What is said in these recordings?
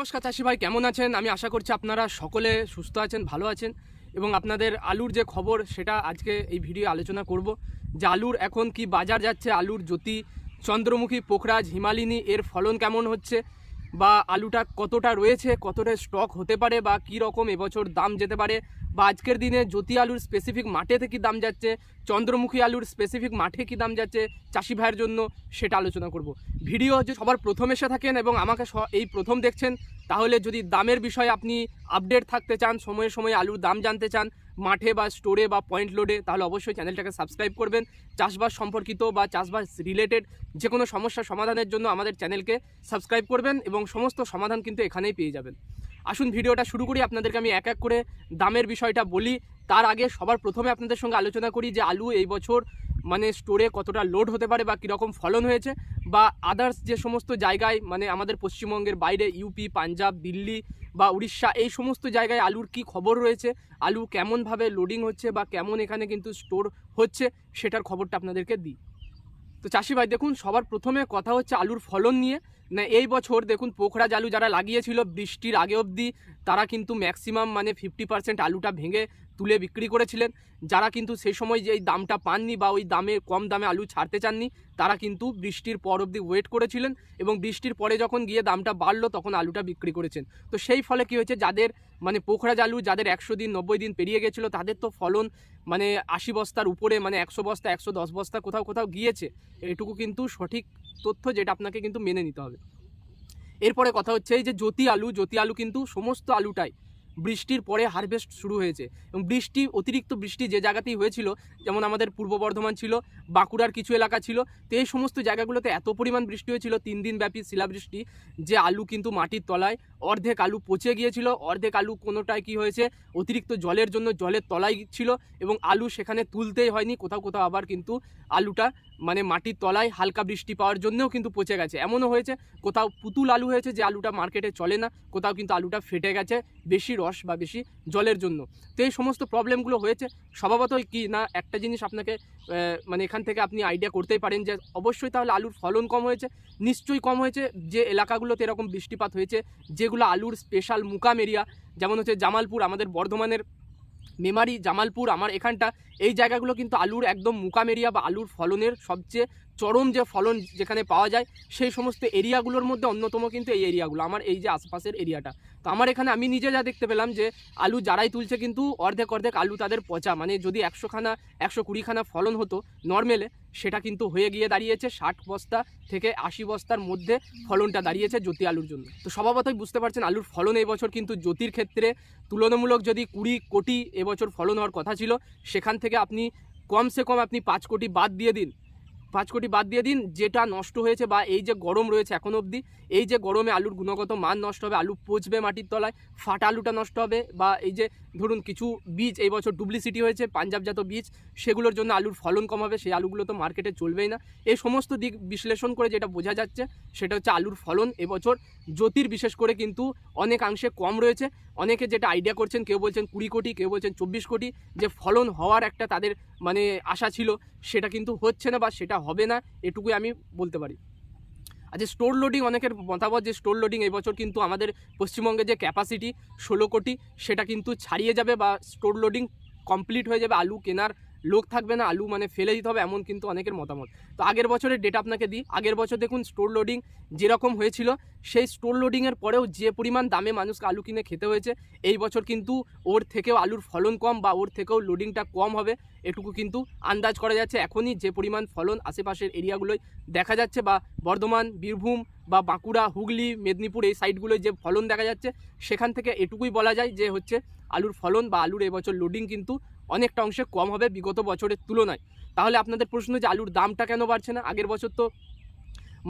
নমস্কার চাষি ভাই, কেমন আছেন? আমি আশা করছি আপনারা সকলে সুস্থ আছেন, ভালো আছেন। এবং আপনাদের আলুর যে খবর, সেটা আজকে এই ভিডিও আলোচনা করব। যে আলুর এখন কি বাজার যাচ্ছে, আলুর জ্যোতি, চন্দ্রমুখী, পোখরাজ, হিমালিনী, এর ফলন কেমন হচ্ছে বা আলুটা কতটা রয়েছে, কতটা স্টক হতে পারে বা কী রকম এবছর দাম যেতে পারে বা আজকের দিনে জ্যোতি আলুর স্পেসিফিক মাঠেতে কী দাম যাচ্ছে, চন্দ্রমুখী আলুর স্পেসিফিক মাঠে কী দাম যাচ্ছে, চাষি ভাইয়ের জন্য সেটা আলোচনা করব। ভিডিও হচ্ছে সবার প্রথম এসে থাকেন এবং আমাকে এই প্রথম দেখছেন, তাহলে যদি দামের বিষয়ে আপনি আপডেট থাকতে চান, সময়ে সময়ে আলুর দাম জানতে চান মাঠে বা স্টোরে বা পয়েন্ট লোডে তাহলে অবশ্যই চ্যানেলটাকে সাবস্ক্রাইব করবেন। চাষবাস সম্পর্কিত বা চাষবাস রিলেটেড যে কোনো সমস্যার সমাধানের জন্য আমাদের চ্যানেলকে সাবস্ক্রাইব করবেন এবং সমস্ত সমাধান কিন্তু এখানেই পেয়ে যাবেন। আসুন ভিডিওটা শুরু করি, আপনাদেরকে আমি এক এক করে দামের বিষয়টা বলি। তার আগে সবার প্রথমে আপনাদের সঙ্গে আলোচনা করি যে আলু এই বছর মানে স্টোরে কতটা লোড হতে পারে বা কীরকম ফলন হয়েছে বা আদার্স যে সমস্ত জায়গায় মানে আমাদের পশ্চিমবঙ্গের বাইরে ইউপি পাঞ্জাব দিল্লি বা উড়িষ্যা, এই সমস্ত জায়গায় আলুর কি খবর রয়েছে? আলু কেমনভাবে লোডিং হচ্ছে বা কেমন এখানে কিন্তু স্টোর হচ্ছে, সেটার খবরটা আপনাদেরকে দিই। তো চাষি ভাই, দেখুন, সবার প্রথমে কথা হচ্ছে আলুর ফলন নিয়ে। না, এই বছর দেখুন, পোখরাজ আলু যারা লাগিয়েছিল বৃষ্টির আগে অবধি, তারা কিন্তু ম্যাক্সিমাম মানে ফিফটি পার্সেন্ট আলুটা ভেঙে তুলে বিক্রি করেছিলেন। যারা কিন্তু সেই সময় যে এই দামটা পাননি বা ওই দামে কম দামে আলু ছাড়তে চাননি, তারা কিন্তু বৃষ্টির পর অবধি ওয়েট করেছিলেন এবং বৃষ্টির পরে যখন গিয়ে দামটা বাড়লো, তখন আলুটা বিক্রি করেছেন। তো সেই ফলে কি হয়েছে, যাদের মানে পোখরাজ আলু, যাদের একশো দিন, নব্বই দিন পেরিয়ে গেছিল, তাদের তো ফলন মানে আশি বস্তার উপরে মানে একশো বস্তা, একশো দশ বস্তা কোথাও কোথাও গিয়েছে। এটুকু কিন্তু সঠিক তথ্য যেটা আপনাকে কিন্তু মেনে নিতে হবে। এরপরে কথা হচ্ছে এই যে জ্যোতি আলু জ্যোতি আলু কিন্তু সমস্ত আলুটাই বৃষ্টির পরে হারভেস্ট শুরু হয়েছে। এবং বৃষ্টি, অতিরিক্ত বৃষ্টি যে জায়গাতেই হয়েছিল, যেমন আমাদের পূর্ব বর্ধমান ছিল, বাঁকুড়ার কিছু এলাকা ছিল, তো এই সমস্ত জায়গাগুলোতে এত পরিমাণ বৃষ্টি হয়েছিল, তিন দিন ব্যাপী শিলাবৃষ্টি। যে আলু কিন্তু মাটির তলায় অর্ধেক আলু পচে গিয়েছিল, অর্ধেক আলু কোনোটায় কি হয়েছে, অতিরিক্ত জলের জন্য জলের তলায় ছিল, এবং আলু সেখানে তুলতেই হয়নি, কোথাও কোথাও আবার কিন্তু আলুটা মানে মাটির তলায় হালকা বৃষ্টি পাওয়ার জন্যও কিন্তু পচে গেছে। এমনও হয়েছে, কোথাও পুতুল আলু হয়েছে যে আলুটা মার্কেটে চলে না, কোথাও কিন্তু আলুটা ফেটে গেছে, বেশি রস বা বেশি জলের জন্য। তো এই সমস্ত প্রবলেমগুলো হয়েছে। স্বভাবতই কি না, একটা জিনিস আপনাকে মানে এখান থেকে আপনি আইডিয়া করতেই পারেন যে, অবশ্যই তাহলে আলুর ফলন কম হয়েছে। নিশ্চয়ই কম হয়েছে। যে এলাকাগুলোতে এরকম বৃষ্টিপাত হয়েছে, যেগুলো আলুর স্পেশাল মুকাম এরিয়া যেমন হচ্ছে জামালপুর, আমাদের বর্ধমানের মেমারি, জামালপুর, আমার এখানটা, এই জায়গাগুলো কিন্তু আলুর একদম মুকাম এরিয়া বা আলুর ফলনের সবচেয়ে চরম যে ফলন যেখানে পাওয়া যায়, সেই সমস্ত এরিয়াগুলোর মধ্যে অন্যতম কিন্তু এই এরিয়াগুলো, আমার এই যে আশপাশের এরিয়াটা। তো আমার এখানে আমি নিজে যা দেখতে পেলাম যে, আলু যারাই তুলছে কিন্তু অর্ধেক অর্ধেক আলু তাদের পচা। মানে যদি একশোখানা একশো কুড়িখানা ফলন হতো নর্মেলে সেটা কিন্তু হয়ে গিয়ে দাঁড়িয়েছে ষাট বস্তা থেকে আশি বস্তার মধ্যে ফলনটা দাঁড়িয়েছে জ্যোতি আলুর জন্য। তো স্বভাবতই বুঝতে পারছেন, আলুর ফলন এই বছর কিন্তু জ্যোতির ক্ষেত্রে তুলনামূলক যদি কুড়ি কোটি এবছর ফলন হওয়ার কথা ছিল, সেখান থেকে আপনি কমসে কম আপনি পাঁচ কোটি বাদ দিয়ে দিন। পাঁচ কোটি বাদ দিয়ে দিন, যেটা নষ্ট হয়েছে বা এই যে গরম রয়েছে এখন অবধি, এই যে গরমে আলুর গুণগত মান নষ্ট হবে, আলু পচবে মাটির তলায়, ফাটা আলুটা নষ্ট হবে বা এই যে ধরুন কিছু বীজ, এই বছর ডুপ্লিসিটি হয়েছে, পাঞ্জাবজাত বীজ, সেগুলোর জন্য আলুর ফলন কম হবে, সেই আলুগুলো তো মার্কেটে চলবেই না। এই সমস্ত দিক বিশ্লেষণ করে যেটা বোঝা যাচ্ছে, সেটা হচ্ছে আলুর ফলন এবছর জ্যোতির বিশেষ করে কিন্তু অনেকাংশে কম রয়েছে। অনেকে যেটা আইডিয়া করছেন, কেউ বলছেন কুড়ি কোটি, কেউ বলছেন চব্বিশ কোটি, যে ফলন হওয়ার একটা তাদের মানে আশা ছিল সেটা কিন্তু হচ্ছে না বা সেটা হবে না, এটুকুই আমি বলতে পারি। আর যে স্টোর লোডিং অনেকের মতামত যে স্টোর লোডিং এবছর কিন্তু আমাদের পশ্চিমবঙ্গে যে ক্যাপাসিটি ষোলো কোটি, সেটা কিন্তু ছাড়িয়ে যাবে বা স্টোর লোডিং কমপ্লিট হয়ে যাবে আলু কেনার লোক থাকবে না, আলু মানে ফেলে দিতে হবে, এমন কিন্তু অনেকের মতামত। তো আগের বছরের ডেটা আপনাকে দিই। আগের বছর দেখুন স্টোর লোডিং যেরকম হয়েছিল, সেই স্টোর লোডিংয়ের পরেও যে পরিমাণ দামে মানুষকে আলু কিনে খেতে হয়েছে, এই বছর কিন্তু ওর থেকেও আলুর ফলন কম বা ওর থেকেও লোডিংটা কম হবে, এটুকু কিন্তু আন্দাজ করা যাচ্ছে। এখনই যে পরিমাণ ফলন আশেপাশের এরিয়াগুলোয় দেখা যাচ্ছে বা বর্ধমান, বীরভূম বা বাঁকুড়া, হুগলি, মেদিনীপুর এই সাইডগুলোয় যে ফলন দেখা যাচ্ছে, সেখান থেকে এটুকুই বলা যায় যে হচ্ছে আলুর ফলন বা আলুর এবছর লোডিং কিন্তু অনেকটা অংশে কম হবে বিগত বছরের তুলনায়। তাহলে আপনাদের প্রশ্ন যে আলুর দামটা কেন বাড়ছে না? আগের বছর তো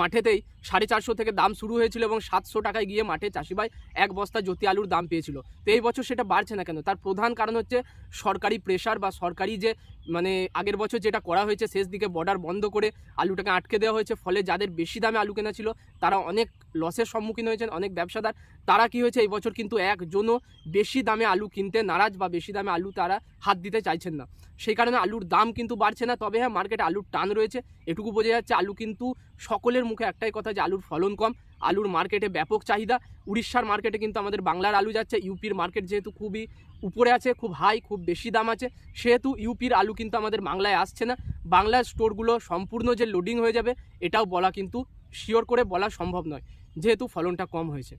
মাঠেতেই সাড়ে চারশো থেকে দাম শুরু হয়েছিল এবং সাতশো টাকায় গিয়ে মাঠে চাষি ভাই এক বস্তা জ্যোতি আলুর দাম পেয়েছিল। তো এই বছর সেটা বাড়ছে না কেন? তার প্রধান কারণ হচ্ছে সরকারি প্রেশার বা সরকারি যে মানে আগের বছর যেটা করা হয়েছে, শেষ দিকে বর্ডার বন্ধ করে আলুটাকে আটকে দেওয়া হয়েছে। ফলে যাদের বেশি দামে আলু কেনা ছিল তারা অনেক লসের সম্মুখীন হয়েছেন, অনেক ব্যবসাদার। তারা কি হয়েছে, এই বছর কিন্তু একজনও বেশি দামে আলু কিনতে নারাজ বা বেশি দামে আলু তারা হাত দিতে চাইছেন না। সেই কারণে আলুর দাম কিন্তু বাড়ছে না, তবে হ্যাঁ মার্কেটে আলুর টান রয়েছে। এটুকু বোঝা যাচ্ছে আলু কিন্তু সকলের মুখে একটাই কথা যে আলুর ফলন কম। আলুর মার্কেটে ব্যাপক চাহিদা। উড়িষ্যার মার্কেটে কিন্তু আমাদের বাংলার আলু যাচ্ছে, ইউপির মার্কেট যেহেতু খুবই উপরে আছে, খুব হাই খুব বেশি দাম আছে, সেহেতু ইউপির আলু কিন্তু আমাদের বাংলায় আসছে না। বাংলার স্টোরগুলো সম্পূর্ণ যে লোডিং হয়ে যাবে, এটাও বলা কিন্তু শিওর করে বলা সম্ভব নয়, যেহেতু ফলনটা কম হয়েছে।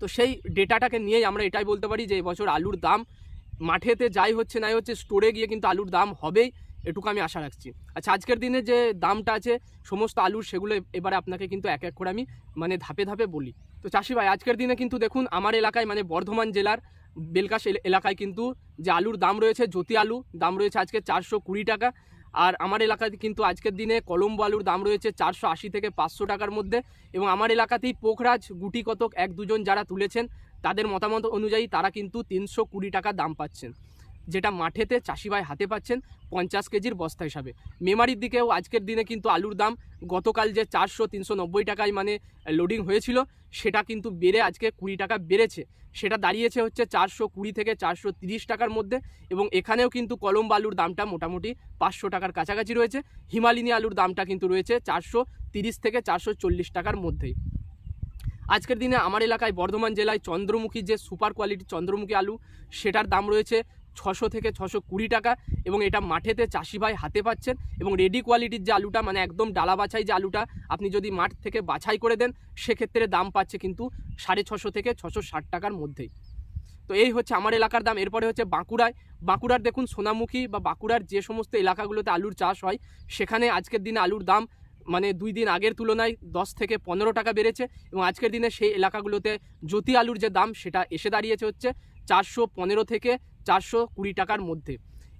তো সেই ডেটাটাকে নিয়েই আমরা এটাই বলতে পারি যে এবছর আলুর দাম মাঠেতে যাই হচ্ছে নাই হচ্ছে স্টোরে গিয়ে কিন্তু আলুর দাম হবেই, এটুকু আমি আশা রাখছি। আচ্ছা আজকের দিনে যে দামটা আছে, সমস্ত আলুর সেগুলো এবারে আপনাকে কিন্তু এক এক করে আমি মানে ধাপে ধাপে বলি। তো চাষি ভাই, আজকের দিনে কিন্তু দেখুন, আমার এলাকায় মানে বর্ধমান জেলার বেলকাশ এল- এলাকায় কিন্তু যে আলুর দাম রয়েছে, জ্যোতি আলু দাম রয়েছে আজকে চারশো কুড়ি টাকা আর আমার এলাকাতে কিন্তু আজকের দিনে কলম্বো আলুর দাম রয়েছে চারশো আশি থেকে পাঁচশো টাকার মধ্যে এবং আমার এলাকাতেই পোখরাজ, গুটি কতক এক দুজন যারা তুলেছেন, তাদের মতামত অনুযায়ী তারা কিন্তু তিনশো কুড়ি টাকা দাম পাচ্ছেন। যেটা মাঠেতে চাষি ভাই হাতে পাচ্ছেন পঞ্চাশ কেজির বস্তা হিসাবে। মেমারির দিকেও আজকের দিনে কিন্তু আলুর দাম গতকাল যে চারশো, তিনশো নব্বই টাকায় মানে লোডিং হয়েছিল, সেটা কিন্তু বেড়ে আজকে কুড়ি টাকা বেড়েছে। সেটা দাঁড়িয়েছে হচ্ছে চারশো কুড়ি থেকে চারশো তিরিশ টাকার মধ্যে এবং এখানেও কিন্তু কলম আলুর দামটা মোটামুটি পাঁচশো টাকার কাছাকাছি রয়েছে। হিমালিনী আলুর দামটা কিন্তু রয়েছে চারশো তিরিশ থেকে চারশো চল্লিশ টাকার মধ্যেই। আজকের দিনে আমার এলাকায় বর্ধমান জেলায় চন্দ্রমুখী যে সুপার কোয়ালিটির চন্দ্রমুখী আলু, সেটার দাম রয়েছে ছশো থেকে ছশো কুড়ি টাকা এবং এটা মাঠেতে চাষি ভাই হাতে পাচ্ছেন এবং রেডি কোয়ালিটির যে আলুটা মানে একদম ডালা বাছাই যে আলুটা আপনি যদি মাঠ থেকে বাছাই করে দেন, সেক্ষেত্রে দাম পাচ্ছে কিন্তু সাড়ে ছশো থেকে ছশো ষাট টাকার মধ্যেই। তো এই হচ্ছে আমার এলাকার দাম। এরপরে হচ্ছে বাঁকুড়ায়। বাঁকুড়ার দেখুন সোনামুখী বা বাঁকুড়ার যে সমস্ত এলাকাগুলোতে আলুর চাষ হয়, সেখানে আজকের দিনে আলুর দাম মানে দুই দিন আগের তুলনায় দশ থেকে পনেরো টাকা বেড়েছে এবং আজকের দিনে সেই এলাকাগুলোতে জ্যোতি আলুর যে দাম, সেটা এসে দাঁড়িয়েছে হচ্ছে চারশো পনেরো থেকে চারশো কুড়ি টাকার মধ্যে।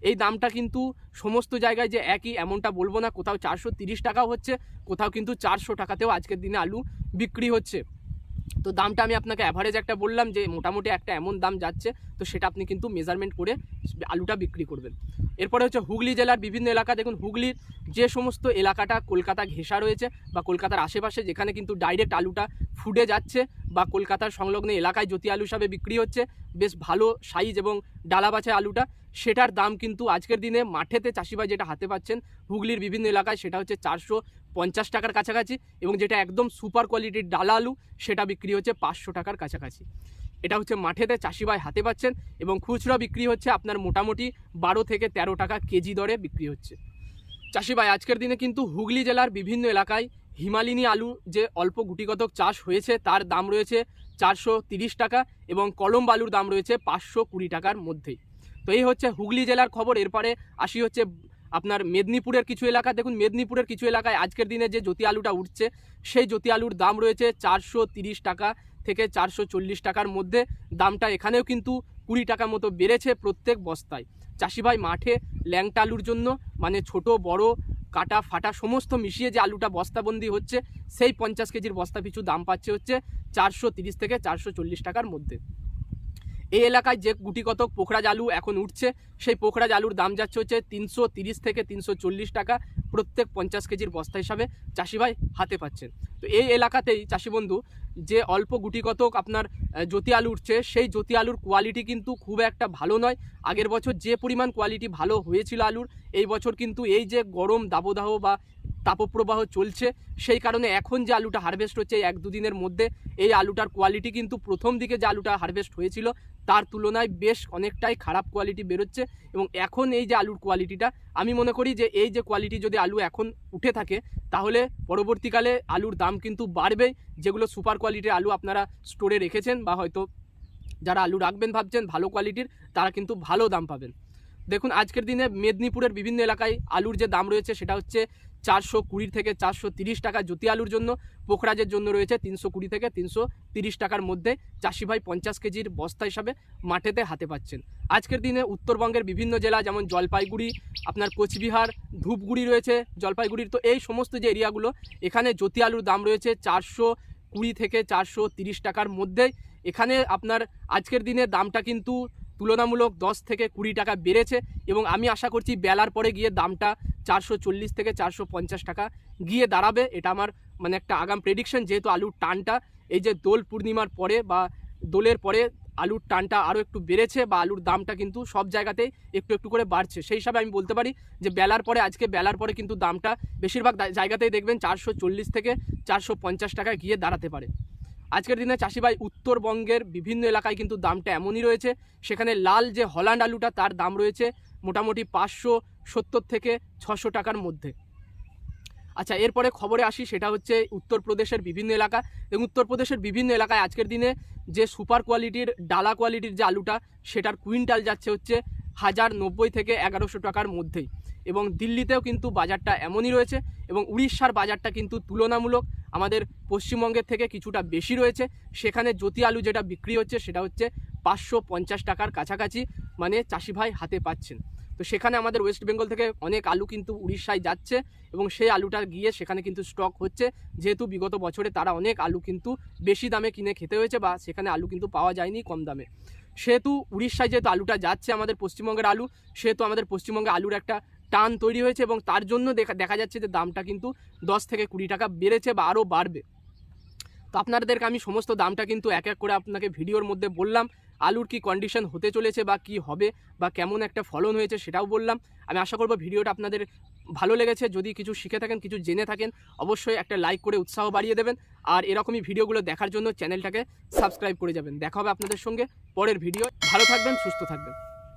এই দামটা কিন্তু সমস্ত জায়গায় যে একই, এমনটা বলব না। কোথাও চারশো তিরিশ টাকাও হচ্ছে, কোথাও কিন্তু চারশো টাকাতেও আজকের দিনে আলু বিক্রি হচ্ছে। তো দামটা আমি আপনাকে অ্যাভারেজ একটা বললাম যে মোটামুটি একটা এমন দাম যাচ্ছে, তো সেটা আপনি কিন্তু মেজারমেন্ট করে আলুটা বিক্রি করবেন। এরপরে হচ্ছে হুগলি জেলার বিভিন্ন এলাকা, দেখুন হুগলির যে সমস্ত এলাকাটা কলকাতা ঘেঁষা রয়েছে বা কলকাতার আশেপাশে যেখানে কিন্তু ডাইরেক্ট আলুটা ফুডে যাচ্ছে বা কলকাতার সংলগ্ন এলাকায় জ্যোতি আলু হিসাবে বিক্রি হচ্ছে, বেশ ভালো সাইজ এবং ডালা বাছায় আলুটা। সেটার দাম কিন্তু আজকের দিনে মাঠেতে চাষিভাই যেটা হাতে পাচ্ছেন হুগলির বিভিন্ন এলাকায় সেটা হচ্ছে চারশো পঞ্চাশ টাকার কাছাকাছি এবং যেটা একদম সুপার কোয়ালিটির ডালা আলু, সেটা বিক্রি হচ্ছে পাঁচশো টাকার কাছাকাছি। এটা হচ্ছে মাঠেতে চাষিভাই হাতে পাচ্ছেন এবং খুচরা বিক্রি হচ্ছে আপনার মোটামুটি বারো থেকে তেরো টাকা কেজি দরে বিক্রি হচ্ছে। চাষিভাই, আজকের দিনে কিন্তু হুগলি জেলার বিভিন্ন এলাকায় হিমালিনী আলু যে অল্প গুটিগতক চাষ হয়েছে, তার দাম রয়েছে চারশো টাকা এবং কলম আলুর দাম রয়েছে পাঁচশো কুড়ি টাকার মধ্যেই। তো এই হচ্ছে হুগলি জেলার খবর। এরপরে আসি হচ্ছে আপনার মেদিনীপুরের কিছু এলাকা। দেখুন, মেদিনীপুরের কিছু এলাকায় আজকের দিনে যে জ্যোতি আলুটা উঠছে, সেই জ্যোতি আলুর দাম রয়েছে চারশো টাকা থেকে চারশো চল্লিশ টাকার মধ্যে। দামটা এখানেও কিন্তু কুড়ি টাকা মতো বেড়েছে প্রত্যেক বস্তায়। চাষিভাই মাঠে ল্যাংটা আলুর জন্য মানে ছোট, বড়, কাটা, ফাটা, সমস্ত মিশিয়ে যে আলুটা বস্তাবন্দি হচ্ছে, সেই পঞ্চাশ কেজির বস্তা পিছু দাম পাচ্ছে হচ্ছে চারশো থেকে চারশো চল্লিশ টাকার মধ্যে। এই এলাকায় যে গুটি কতক পোখরাজ আলু এখন উঠছে, সেই পোখরাজ আলুর দাম যাচ্ছে হচ্ছে তিনশো থেকে তিনশো চল্লিশ টাকা, প্রত্যেক পঞ্চাশ কেজির বস্তা হিসাবে চাষিভাই হাতে পাচ্ছেন। তো এই এলাকাতেই চাষি বন্ধু, যে অল্প গুটি কতক আপনার জ্যোতি আলু উঠছে, সেই জ্যোতি আলুর কোয়ালিটি কিন্তু খুব একটা ভালো নয়। আগের বছর যে পরিমাণ কোয়ালিটি ভালো হয়েছিল আলুর, এই বছর কিন্তু এই যে গরম দাবদাহ বা তাপপ্রবাহ চলছে, সেই কারণে এখন যে আলুটা হারভেস্ট হচ্ছে, এক দুদিনের মধ্যে, এই আলুটার কোয়ালিটি কিন্তু প্রথম দিকে যে আলুটা হারভেস্ট হয়েছিল তার তুলনায় বেশ অনেকটাই খারাপ কোয়ালিটি বেরোচ্ছে এবং এখন এই যে আলুর কোয়ালিটিটা আমি মনে করি যে এই যে কোয়ালিটি যদি আলু এখন উঠে থাকে, তাহলে পরবর্তীকালে আলুর দাম কিন্তু বাড়বে যেগুলো সুপার কোয়ালিটির আলু আপনারা স্টোরে রেখেছেন বা হয়তো যারা আলু রাখবেন ভাবছেন, ভালো কোয়ালিটির তারা কিন্তু ভালো দাম পাবেন। দেখুন, আজকের দিনে মেদিনীপুরের বিভিন্ন এলাকায় আলুর যে দাম রয়েছে, সেটা হচ্ছে চারশো কুড়ি থেকে চারশো তিরিশ টাকা জ্যোতি আলুর জন্য, পোখরাজের জন্য রয়েছে তিনশো কুড়ি থেকে তিনশো তিরিশ টাকার মধ্যে। চাষি ভাই পঞ্চাশ কেজির বস্তা হিসাবে মাঠেতে হাতে পাচ্ছেন। আজকের দিনে উত্তরবঙ্গের বিভিন্ন জেলা, যেমন জলপাইগুড়ি, আপনার কোচবিহার, ধূপগুড়ি রয়েছে জলপাইগুড়ির। তো এই সমস্ত যে এরিয়াগুলো, এখানে জ্যোতি আলুর দাম রয়েছে চারশো কুড়ি থেকে চারশো তিরিশ টাকার মধ্যে। এখানে আপনার আজকের দিনে দামটা কিন্তু তুলনামূলক দশ থেকে কুড়ি টাকা বেড়েছে এবং আমি আশা করছি বেলার পরে গিয়ে দামটা চারশো চল্লিশ থেকে চারশো পঞ্চাশ টাকা গিয়ে দাঁড়াবে। এটা আমার মানে একটা আগাম প্রেডিকশন যেহেতু আলুর টানটা এই যে দোল পূর্ণিমার পরে বা দোলের পরে আলুর টানটা আরও একটু বেড়েছে বা আলুর দামটা কিন্তু সব জায়গাতেই একটু একটু করে বাড়ছে। সেই হিসাবে আমি বলতে পারি যে বেলার পরে, আজকে বেলার পরে কিন্তু দামটা বেশিরভাগ জায়গাতেই দেখবেন চারশো চল্লিশ থেকে চারশো টাকায় গিয়ে দাঁড়াতে পারে। আজকের দিনে চাষি ভাই উত্তরবঙ্গের বিভিন্ন এলাকায় কিন্তু দামটা এমনই রয়েছে। সেখানে লাল যে হল্যান্ড আলুটা, তার দাম রয়েছে মোটামুটি পাঁচশো সত্তর থেকে ছশো টাকার মধ্যে। আচ্ছা এরপরে খবরে আসি, সেটা হচ্ছে উত্তরপ্রদেশের বিভিন্ন এলাকা। এবং উত্তরপ্রদেশের বিভিন্ন এলাকায় আজকের দিনে যে সুপার কোয়ালিটির, ডালা কোয়ালিটির যে আলুটা, সেটার কুইন্টাল যাচ্ছে হচ্ছে হাজার নব্বই থেকে এগারোশো টাকার মধ্যেই। এবং দিল্লিতেও কিন্তু বাজারটা এমনই রয়েছে এবং উড়িষ্যার বাজারটা কিন্তু তুলনামূলক আমাদের পশ্চিমবঙ্গের থেকে কিছুটা বেশি রয়েছে। সেখানে জ্যোতি আলু যেটা বিক্রি হচ্ছে, সেটা হচ্ছে পাঁচশো পঞ্চাশ টাকার কাছাকাছি মানে চাষি ভাই হাতে পাচ্ছেন। তো সেখানে আমাদের ওয়েস্ট বেঙ্গল থেকে অনেক আলু কিন্তু উড়িষ্যায় যাচ্ছে এবং সেই আলুটা গিয়ে সেখানে কিন্তু স্টক হচ্ছে। যেহেতু বিগত বছরে তারা অনেক আলু কিন্তু বেশি দামে কিনে খেতে হয়েছে বা সেখানে আলু কিন্তু পাওয়া যায়নি কম দামে। সেহেতু উড়িষ্যায় যেহেতু আলুটা যাচ্ছে আমাদের পশ্চিমবঙ্গের আলু, সেহেতু আমাদের পশ্চিমবঙ্গে আলুর একটা টান তৈরি হয়েছে এবং তার জন্য দেখা দেখা যাচ্ছে যে দামটা কিন্তু দশ থেকে কুড়ি টাকা বেড়েছে বা আরও বাড়বে। তো আপনাদেরকে আমি সমস্ত দামটা কিন্তু এক এক করে আপনাকে ভিডিওর মধ্যে বললাম, আলুর কি কন্ডিশন হতে চলেছে বা কি হবে বা কেমন একটা ফলন হয়েছে সেটাও বললাম। আমি আশা করব ভিডিওটা আপনাদের ভালো লেগেছে। যদি কিছু শিখে থাকেন, কিছু জেনে থাকেন, অবশ্যই একটা লাইক করে উৎসাহ বাড়িয়ে দেবেন। আর এরকমই ভিডিওগুলো দেখার জন্য চ্যানেলটাকে সাবস্ক্রাইব করে যাবেন। দেখা হবে আপনাদের সঙ্গে পরের ভিডিও। ভালো থাকবেন, সুস্থ থাকবেন।